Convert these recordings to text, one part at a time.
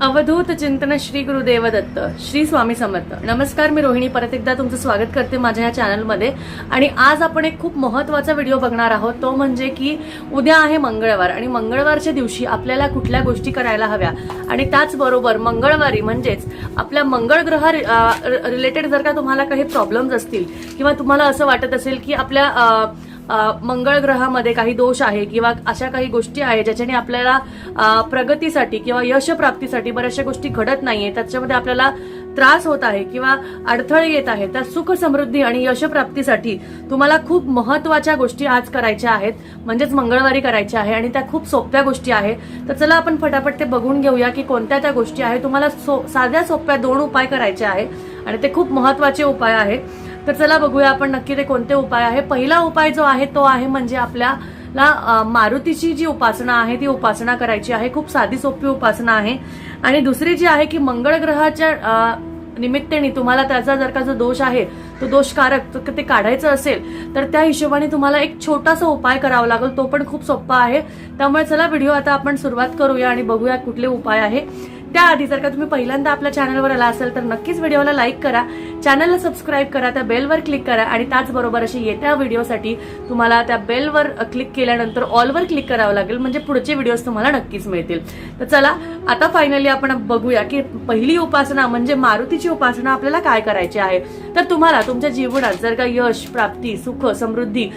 अवधूत चिंतन श्री गुरुदेव दत्त श्री स्वामी समर्थ. नमस्कार मी रोहिणी. परत एकदा तुमचं स्वागत करते माझ्या या चॅनलमध्ये आणि आज आपण एक खूप महत्त्वाचा व्हिडिओ बघणार आहोत. तो म्हणजे की उद्या आहे मंगळवार आणि मंगळवारच्या दिवशी आपल्याला कुठल्या गोष्टी करायला हव्या? आणि त्याचबरोबर मंगळवारी म्हणजेच आपल्या मंगळ ग्रह रिलेटेड जर का तुम्हाला काही प्रॉब्लेम्स असतील किंवा तुम्हाला असं वाटत असेल की आपल्या मंगळ ग्रहामध्ये काही दोष आहे किंवा अशा काही गोष्टी आहे ज्याच्याने आपल्याला प्रगतीसाठी किंवा यश प्राप्तीसाठी बऱ्याचशा गोष्टी घडत नाहीये. त्याच्यामध्ये आपल्याला त्रास होत आहे किंवा अडथळे येत आहे त्या सुख समृद्धी आणि यशप्राप्तीसाठी तुम्हाला खूप महत्त्वाच्या गोष्टी आज करायच्या आहेत. म्हणजेच मंगळवारी करायच्या आहे आणि त्या खूप सोप्या गोष्टी आहे. तर चला आपण फटाफट ते बघून घेऊया की कोणत्या त्या गोष्टी आहे तुम्हाला सो- साध्या सोप्या दोन उपाय करायचे आहे आणि ते खूप महत्त्वाचे उपाय आहे. तर चला बघूया आपण नक्की ते कोणते उपाय आहे. पहिला उपाय जो आहे तो आहे म्हणजे आपल्याला मारुतीची जी उपासना आहे ती उपासना करायची आहे. खूप साधी सोपी उपासना आहे. आणि दुसरी जी आहे की मंगळ ग्रहाच्या निमित्ताने तुम्हाला त्याचा जर का जो दोष आहे तो दोषकारक ते काढायचं असेल तर त्या हिशोबाने तुम्हाला एक छोटासा उपाय करावा लागेल. तो पण खूप सोपा आहे. त्यामुळे चला व्हिडिओ आता आपण सुरुवात करूया आणि बघूया कुठले उपाय आहे. त्याआधी जर का तुम्ही पहिल्यांदा आपल्या चॅनलवर आला असेल तर नक्कीच व्हिडिओला लाईक करा. चॅनलला सबस्क्राईब करा त्या बेलवर क्लिक करा आणि त्याचबरोबर अशी येत्या व्हिडिओसाठी तुम्हाला त्या बेलवर क्लिक केल्यानंतर ऑलवर क्लिक करावं लागेल म्हणजे पुढचे व्हिडिओज तुम्हाला नक्कीच मिळतील. तर चला आता फायनली आपण बघूया की पहिली उपासना म्हणजे मारुतीची उपासना आपल्याला काय करायची आहे. तर तुम्हाला तुमच्या जीवनात जर का यश प्राप्ती सुख समृद्धी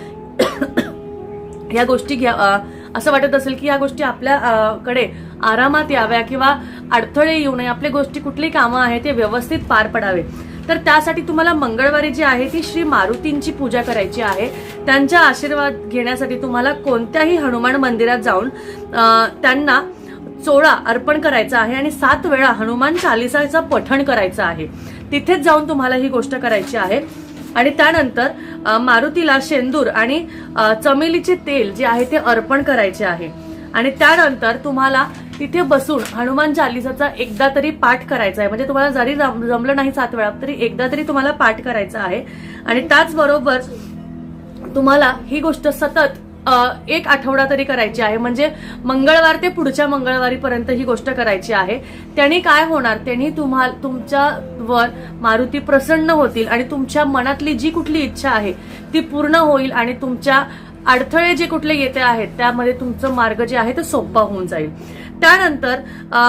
या गोष्टी घ्या असं वाटत असेल की या गोष्टी आपल्याकडे आरामात याव्या किंवा अडथळे येऊ नये आपले गोष्टी कुठली कामं आहे ते व्यवस्थित पार पडावे. तर त्यासाठी तुम्हाला मंगळवारी जी आहे ती श्री मारुतींची पूजा करायची आहे. त्यांचा आशीर्वाद घेण्यासाठी तुम्हाला कोणत्याही हनुमान मंदिरात जाऊन त्यांना चोळा अर्पण करायचा आहे आणि सात वेळा हनुमान चालिसाचं पठण करायचं आहे. तिथेच जाऊन तुम्हाला ही गोष्ट करायची आहे. आणि त्यानंतर मारुतीला शेंदूर आणि चमेलीचे तेल जे आहे ते अर्पण करायचे आहे. आणि त्यानंतर तुम्हाला तिथे बसून हनुमान चालिसाचा एकदा तरी पाठ करायचा आहे. म्हणजे तुम्हाला जरी जम- जमलं नाही सात वेळा तरी एकदा तरी तुम्हाला पाठ करायचा आहे. आणि त्याचबरोबर तुम्हाला ही गोष्ट सतत एक आठवडा तरी करायची आहे. म्हणजे मंगळवार ते पुढच्या मंगळवारीपर्यंत ही गोष्ट करायची आहे. त्यांनी काय होणार? त्यांनी तुम्हाला तुमच्यावर मारुती प्रसन्न होतील आणि तुमच्या मनातली जी कुठली इच्छा आहे ती पूर्ण होईल आणि तुमच्या अडथळे जे कुठले येते आहेत त्यामध्ये तुमचं मार्ग जे आहे ते सोपा होऊन जाईल. त्यानंतर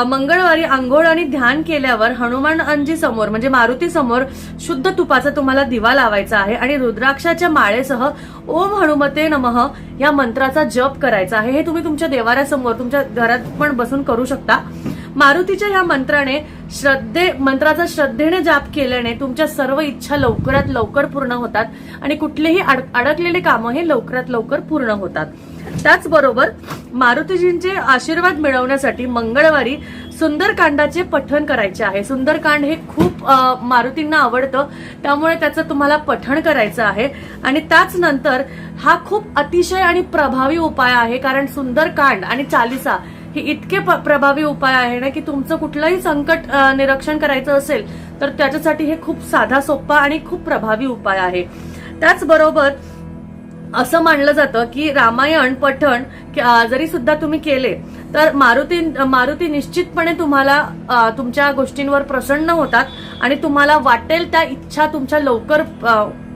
मंगळवारी आंघोळ आणि ध्यान केल्यावर हनुमानजी समोर म्हणजे मारुती समोर शुद्ध तुपाचा तुम्हाला दिवा लावायचा आहे आणि रुद्राक्षाच्या माळेसह ओम हनुमते नमः या मंत्राचा जप करायचा आहे. हे तुम्ही तुमच्या देवाऱ्यासमोर तुमच्या घरात पण बसून करू शकता. मारुतीच्या या मंत्राने श्रद्धे मंत्राचा श्रद्धेने जाप केल्याने तुमच्या सर्व इच्छा लवकरात लवकर पूर्ण होतात आणि कुठलेही अड- अडकलेले कामं हे लवकरात लवकर पूर्ण होतात. त्याचबरोबर मारुतीजींचे आशीर्वाद मिळवण्यासाठी मंगळवारी सुंदरकांडाचे पठण करायचे आहे. सुंदरकांड हे खूप मारुतींना आवडतं. त्यामुळे त्याचं तुम्हाला पठण करायचं आहे. आणि त्याच नंतर हा खूप अतिशय आणि प्रभावी उपाय आहे कारण सुंदरकांड आणि चालिसा हे इतके प्रभावी उपाय आहे ना की तुमचं कुठलंही संकट निरीक्षण करायचं असेल तर त्याच्यासाठी हे खूप साधा सोपा आणि खूप प्रभावी उपाय आहे. त्याचबरोबर असं मानलं जातं की रामायण पठण जरी सुद्धा तुम्ही केले तर मारुती मारुती निश्चितपणे तुम्हाला तुमच्या गोष्टींवर प्रसन्न होतात आणि तुम्हाला वाटेल त्या इच्छा तुमच्या लवकर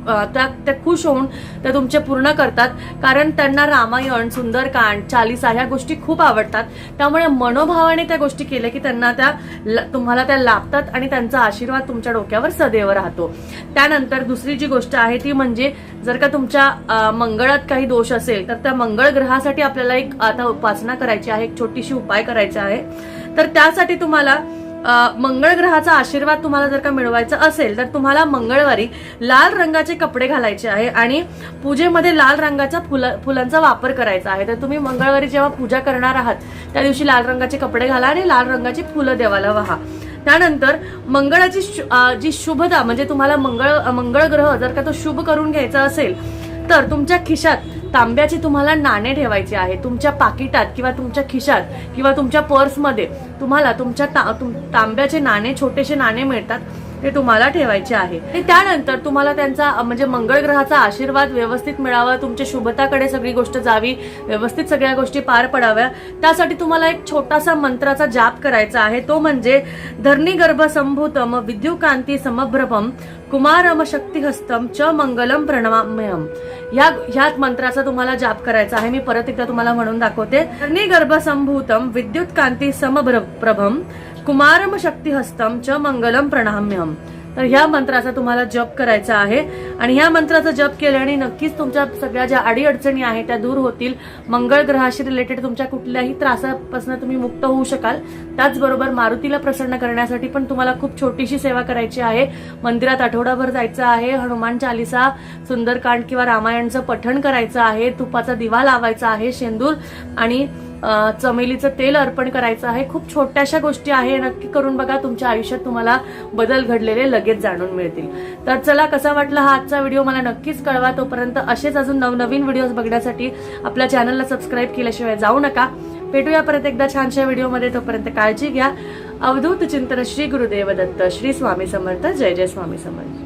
त्या त्या खुश होऊन त्या तुमचे पूर्ण करतात. कारण त्यांना रामायण सुंदरकांड चालिसा ह्या गोष्टी खूप आवडतात. त्यामुळे मनोभावाने त्या गोष्टी केल्या की त्यांना त्या तुम्हाला त्या लाभतात आणि त्यांचा आशीर्वाद तुमच्या डोक्यावर सदैव राहतो. त्यानंतर दुसरी जी गोष्ट आहे ती म्हणजे जर का तुमच्या मंगळात काही दोष असेल तर त्या मंगळ ग्रहासाठी आपल्याला एक आता उपासना करायची आहे एक छोटीशी उपाय करायचा आहे. तर त्यासाठी तुम्हाला मंगळ ग्रहाचा आशीर्वाद तुम्हाला जर का मिळवायचा असेल तर तुम्हाला मंगळवारी लाल रंगाचे कपडे घालायचे आहे आणि पूजेमध्ये लाल रंगाच्या फुला फुलांचा वापर करायचा आहे. तर तुम्ही मंगळवारी जेव्हा पूजा करणार आहात त्या दिवशी लाल रंगाचे कपडे घाला आणि लाल रंगाची फुलं देवाला वाहा. त्यानंतर मंगळाची शु- जी शुभता म्हणजे तुम्हाला मंगळ मंगळ ग्रह जर का तो शुभ करून घ्यायचा असेल तर तुमच्या खिशात तांब्याचे तुम्हाला नाणे ठेवायचे आहे. तुमच्या पाकिटात किंवा तुमच्या खिशात किंवा तुमच्या पर्समध्ये तुम्हाला तुमच्या ता- तुम- तांब्याचे नाणे छोटेसे नाणे मिळतात. ते तुम्हाला ठेवायचे आहे. आणि त्यानंतर तुम्हाला त्यांचा म्हणजे मंगळ ग्रहाचा आशीर्वाद व्यवस्थित मिळावा तुमच्या शुभताकडे सगळी गोष्ट जावी व्यवस्थित सगळ्या गोष्टी पार पडाव्या. त्यासाठी तुम्हाला एक छोटासा मंत्राचा जाप करायचा आहे. तो म्हणजे धरणी गर्भ संभूतम विद्युकांती समभ्रभम कुमारम शक्तिहस्तम च मंगलम प्रणवामयम ह्या ह्याच मंत्राचा तुम्हाला जाप करायचा आहे. मी परत एकदा तुम्हाला म्हणून दाखवते. धरणी गर्भ संभूतम विद्युत कांती समप्रभम कुमारम शक्तिहस्तम च मंगलम प्रणाम्यम तर ह्या मंत्राचा तुम्हाला जप करायचा आहे. आणि ह्या मंत्राचा जप केल्याने नक्कीच तुमच्या सगळ्या ज्या अडीअडचणी आहेत त्या दूर होतील. मंगळ ग्रहाशी रिलेटेड तुमच्या कुठल्याही त्रासापासून तुम्ही मुक्त होऊ शकाल. त्याचबरोबर मारुतीला प्रसन्न करण्यासाठी पण तुम्हाला खूप छोटीशी सेवा करायची आहे. मंदिरात आठवडाभर जायचं आहे. हनुमान चालिसा सुंदरकांड किंवा रामायणचं पठण करायचं आहे. तुपाचा दिवा लावायचा आहे शेंदूर. आणि चमेलीचं तेल अर्पण करायचं आहे. खूप छोट्याशा गोष्टी आहे. नक्की करून बघा तुमच्या आयुष्यात तुम्हाला बदल घडलेले लगेच जाणून मिळतील. तर चला कसा वाटला हा आजचा व्हिडिओ मला नक्कीच कळवा. तोपर्यंत असेच अजून नवनवीन व्हिडिओज बघण्यासाठी आपल्या चॅनलला सबस्क्राईब केल्याशिवाय जाऊ नका. भेटूया परत एकदा छानशा व्हिडिओमध्ये. तोपर्यंत काळजी घ्या. अवधूत चिंतन श्री गुरुदेव दत्त श्री स्वामी समर्थ. जय जय स्वामी समर्थ.